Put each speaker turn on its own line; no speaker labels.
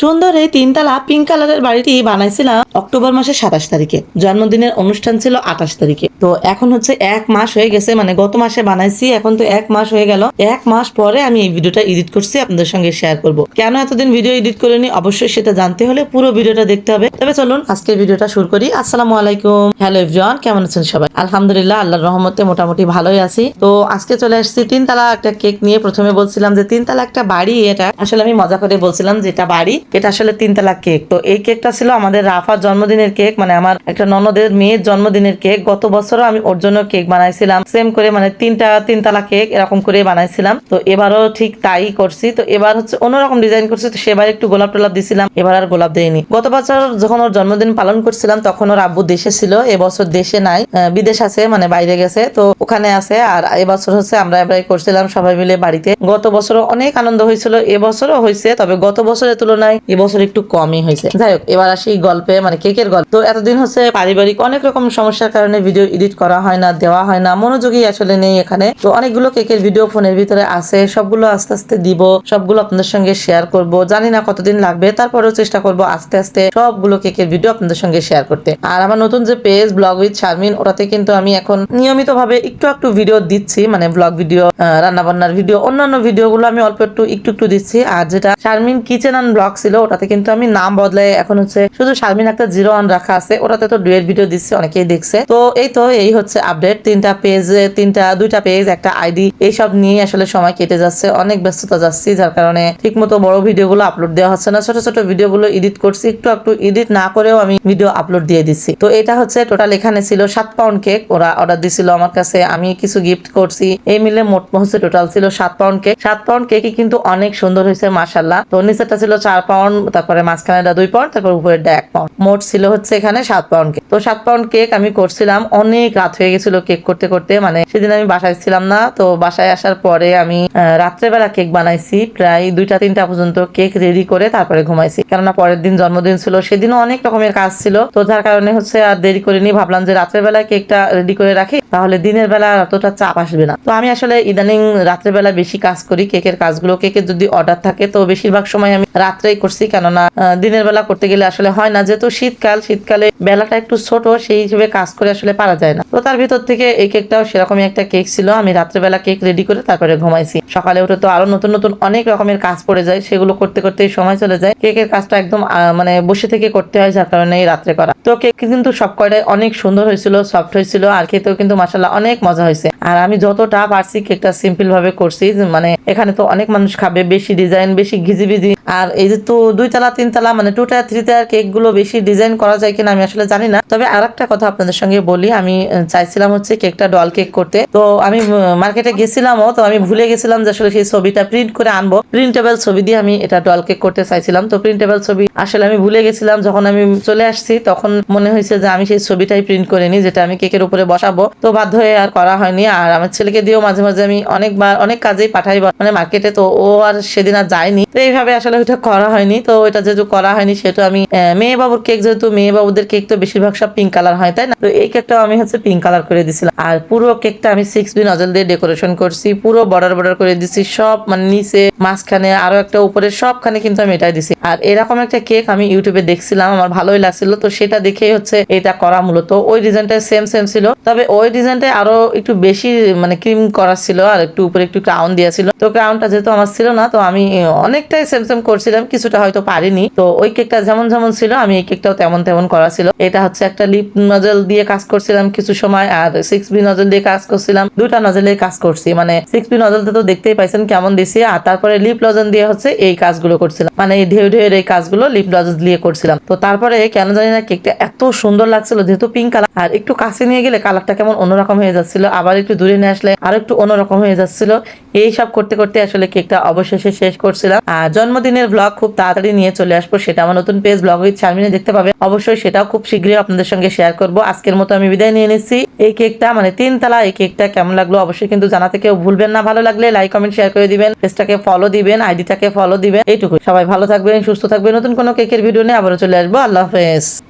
সুন্দর এই তিনতলা পিঙ্ক কালারের বাড়িটি বানাইছিলাম অক্টোবর মাসের সাতাশ তারিখে। জন্মদিনের অনুষ্ঠান ছিল আঠাশ তারিখে। তো এখন হচ্ছে এক মাস হয়ে গেছে মানে গত মাসে বানাইছি, এখন তো এক মাস হয়ে গেল। এক মাস পরে আমি এই ভিডিওটা এডিট করছি, আপনাদের সঙ্গে শেয়ার করব। কেন এতদিন ভিডিও এডিট করিনি? অবশ্যই সেটা জানতে হলে পুরো ভিডিওটা দেখতে হবে। তবে চলুন, আজকের ভিডিওটা শুরু করি। আসসালামু আলাইকুম। হ্যালো এভরিওয়ান কেমন আছেন সবাই? আলহামদুলিল্লাহ, আল্লাহর রহমতে মোটামুটি ভালোই আছি। তো আজকে চলে আসছি তিনতলা একটা কেক নিয়ে। প্রথমে বলছিলাম যে তিনতলা একটা বাড়ি এটা। আসলে আমি মজা করে বলছিলাম যে এটা বাড়ি। এটা আসলে তিন তিনতলা কেক। তো এই কেকটা ছিল আমাদের রাফার জন্মদিনের কেক মানে আমার একটা ননদের মেয়ের জন্মদিনের কেক। গত বছরও আমি ওর জন্য কেক বানাইছিলাম সেম করে মানে তিনটা তিনতলা কেক এরকম করে বানাইছিলাম। তো এবারও ঠিক তাই করছি। তো এবার হচ্ছে অন্যরকম ডিজাইন করছি, তো সেবার একটু গোলাপ টোলাপ দিছিলাম, এবার আর গোলাপ দেয়নি গত বছর যখন ওর জন্মদিন পালন করছিলাম, তখন ওর আব্বু দেশে ছিল, এবছর দেশে নাই বিদেশ আছে মানে বাইরে গেছে, তো ওখানে আছে। আর এবছর হচ্ছে আমরা এবার করছিলাম সবাই মিলে বাড়িতে। গত বছরও অনেক আনন্দ হয়েছিল, এবছরও হয়েছে, তবে গত বছরের তুলনায় এবছর একটু কমই হয়েছে। যাই হোক, এবার আসি গল্পে মানে কেকের গল্প। তো এতদিন হচ্ছে পারিবারিক অনেক রকম সমস্যার কারণে ভিডিও এডিট করা হয় না, দেওয়া হয় না মনোযোগী আসলে নেই এখানে। তো অনেকগুলো কেকের ভিডিও ফোনের ভিতরে আছে, সবগুলো আস্তে আস্তে দিব, সবগুলো আপনাদের সঙ্গে শেয়ার করব। জানি না কতদিন লাগবে, তারপরেও চেষ্টা করব আস্তে আস্তে সবগুলো কেকের ভিডিও আপনাদের সঙ্গে শেয়ার করতে। আর আমার নতুন যে পেজ ব্লগ উইথ শারমিন ওটাতে কিন্তু আমি এখন নিয়মিত ভাবে একটু একটু ভিডিও দিচ্ছি মানে ব্লগ ভিডিও রান্না বান্নার ভিডিও অন্যান্য ভিডিওগুলো আমি অল্প একটু একটু একটু দিচ্ছি। আর যেটা শারমিন কিচেন অ্যান্ড ব্লগ ছিল, ওটাতে কিন্তু আমি নাম বদলাই এখন হচ্ছে শুধু শারমিন একটা জিরো ওয়ান রাখা আছে, ওটাতে তো ডুয়েট ভিডিও দিচ্ছি, অনেকেই দেখছে। তো এই তো, এই হচ্ছে আপডেট তিনটা পেজ তিনটা, দুইটা পেজ একটা আইডি এইসব নিয়ে আসলে সময় কেটে যাচ্ছে, অনেক ব্যস্ততা যাচ্ছি, যার কারণে ঠিক মতো বড় ভিডিওগুলো আপলোড দেওয়া হচ্ছে না। ছোট ছোট ভিডিওগুলো এডিট করছি, একটু একটু এডিট না করেও আমি ভিডিও আপলোড দিয়ে দিচ্ছি। তো এটা হচ্ছে টোটাল এখানে ছিল সাত পাউন্ড কেক ওরা অর্ডার দিছিল আমার কাছে, আমি কিছু গিফট করছি। এই মিলে মোট হচ্ছে টোটাল ছিল সাত পাউন্ড কেক সাত পাউন্ড কেকই কিন্তু অনেক সুন্দর হয়েছে মাসাল্লাহ তো নিচেরটা ছিল চার পাউন্ড তারপরে মাঝখানেটা দুই পাউন্ড তারপর উপরেরটা এক পাউন্ড মোট ছিল হচ্ছে এখানে সাত পাউন্ড কেক তো সাত পাউন্ড কেক আমি করছিলাম, অনেক রাত হয়ে গেছিল কেক করতে করতে মানে সেদিন আমি বাসায় ছিলাম না। তো বাসায় আসার পরে আমি রাত্রেবেলা কেক বানাইছি, প্রায় দুইটা তিনটা পর্যন্ত কেক রেডি করে তারপরে ঘুমাইছি। কেননা পরের দিন জন্মদিন ছিল, সেদিনও অনেক রকমের কাজ ছিল। তো যার কারণে হচ্ছে আর দেরি করিনি, ভাবলাম যে রাত্রের বেলায় কেকটা রেডি করে রাখি, তাহলে দিনের বেলা অতটা চাপ আসবে না। তো আমি আসলে ইদানিং রাত্রের বেলা বেশি কাজ করি কেকের কাজগুলো কেকের যদি অর্ডার থাকে, তো বেশিরভাগ সময় আমি রাত্রেই করছি। কেননা দিনের বেলা করতে গেলে আসলে হয় না, যেহেতু শীতকাল, শীতকালে বেলাটা একটু ছোট, সেই হিসেবে কাজ করে আসলে পারা যায় না। তো তার ভিতর থেকে এই কেকটাও সেরকমই একটা কেক ছিল। আমি রাত্রেবেলা কেক রেডি করে তারপরে ঘুমাইছি। সকালে উঠে তো আরও নতুন নতুন অনেক রকমের কাজ পড়ে যায়। সেগুলো করতে করতে সময় চলে যায়। কেকের কাজটা একদম মানে বসে থেকে করতে হয়, যার কারণে রাত্রে করা। তো কেক কিন্তু সব কয়টাই অনেক সুন্দর হয়েছিল, সফট হয়েছিল, আর খেতেও কিন্তু মাসাল্লাহ অনেক মজা হয়েছে। আর আমি যতটা পারছি কেকটা সিম্পল ভাবে করছি মানে এখানে তো অনেক মানুষ খাবে, বেশি ডিজাইন বেশি ঘিজিবিজি। আর এই যে তো দুই তালা, তিন তালা মানে টু টায়ার থ্রি টায়ার কেকগুলো বেশি ডিজাইন করা যায় কিনা আমি আসলে জানি না। তবে আর একটা কথা আপনাদের সঙ্গে বলি, আমি চাইছিলাম হচ্ছে কেকটা ডল কেক করতে। তো আমি মার্কেটে গেছিলামও, তো আমি ভুলে গেছিলাম যে আসলে সেই ছবিটা প্রিন্ট করে আনব। প্রিন্টেবল ছবি দিয়ে আমি এটা ডল কেক করতে চাইছিলাম। তো প্রিন্টেবল ছবি আসলে আমি ভুলে গেছিলাম, যখন আমি চলে আসছি, তখন মনে হয়েছে যে আমি সেই ছবিটাই প্রিন্ট করে নিই যেটা আমি কেকের উপরে বসাবো। তো বাধ্য হয়ে আর করা হয়নি। আর আমার ছেলেকে দিয়েও মাঝে মাঝে আমি অনেকবার, অনেক কাজেই পাঠাই মানে মার্কেটে, তো ও আর সেদিন আর যায়নি। তো এইভাবে আসলে ওইটা করা হয়নি। তো ওইটা যেহেতু করা হয়নি সেটা আমি মেয়ে বাবুর কেক যেহেতু মেয়ে বাবুদের কেক তো বেশিরভাগ সব পিঙ্ক কালার হয়, তাই না? তো এই কেকটাও আমি হচ্ছে পিঙ্ক কালার করে দিছিলাম। আর পুরো কেকটা আমি সিক্স বি নজল দিয়ে ডেকোরেশন করছি, পুরো বর্ডার বর্ডার করে দিছি, সব মানে নিচে, মাঝখানে, আরও একটা উপরে, সবখানে কিন্তু আমি এটাই দিছি। আর এরকম একটা কেক আমি ইউটিউবে দেখছিলাম, আমার ভালোই লাগছিল। তো সেটা দেখেই হচ্ছে এটা করা মূলত। ওই ডিজাইনটা সেম সেম ছিল। তবে ওই ডিজাইনটা আরও একটু বেশি মানে ক্রিম করা ছিল আর একটু উপরে একটু ক্রাউন দেওয়া ছিল। তো ক্রাউনটা যেহেতু আমার ছিল না, তো আমি অনেকটাই সেম সেম করছিলাম, কিছুটা হয়তো পারিনি। তো ওই কেকটা যেমন যেমন ছিল, আমি এই কেকটাও তেমন তেমন করা ছিল। এটা হচ্ছে একটা লিপ নজল দিয়ে কাজ করছিলাম কিছু সময়, আর সিক্স বি নজল দিয়ে কাজ করছিলাম। দুটা নজলে কাজ করছি মানে সিক্স বি নজলতে তো দেখতেই পাইছেন কেমন দিছি। আর তারপরে লিপ লজন দিয়ে হচ্ছে এই কাজগুলো করছিলাম মানে এই ঢেউ ঢেউয়ের এই কাজগুলো লিপ লজন দিয়ে করছিলাম। তো তারপরে কেন জানি না কেকটা এত সুন্দর লাগছিল, যেহেতু পিঙ্ক কালার আর একটু কাছে নিয়ে গেলে কালারটা কেমন অন্যরকম হয়ে যাচ্ছিল। আবার দূরে নিয়ে আসলে আরও একটু অন্যরকম হয়ে যাচ্ছিল। এই সব করতে করতে আসলে কেকটা অবশেষে শেষ করছিলাম আর জন্মদিনের ব্লগ খুব তাড়াতাড়ি নিয়ে চলে আসব, সেটা আমার নতুন পেজ ব্লগ উইথ শারমিনে দেখতে পাবে অবশ্যই সেটাও খুব শীঘ্রই আপনাদের সঙ্গে শেয়ার করব। আজকের মতো আমি বিদায় নিয়ে নিচ্ছি। এই কেকটা মানে তিন তালা, এই কেকটা কেমন লাগল অবশ্যই কিন্তু জানাতে কেউ ভুলবেন না। ভালো লাগলে লাইক কমেন্ট শেয়ার করে দিবেন। পেজটাকে ফলো দিবেন আইডিটাকে ফলো দিবেন। এইটুকু সবাই ভালো থাকবেন, সুস্থ থাকবেন। নতুন কোনো কেকের ভিডিও নিয়ে আবারও চলে আসব। আল্লাহ হাফেজ।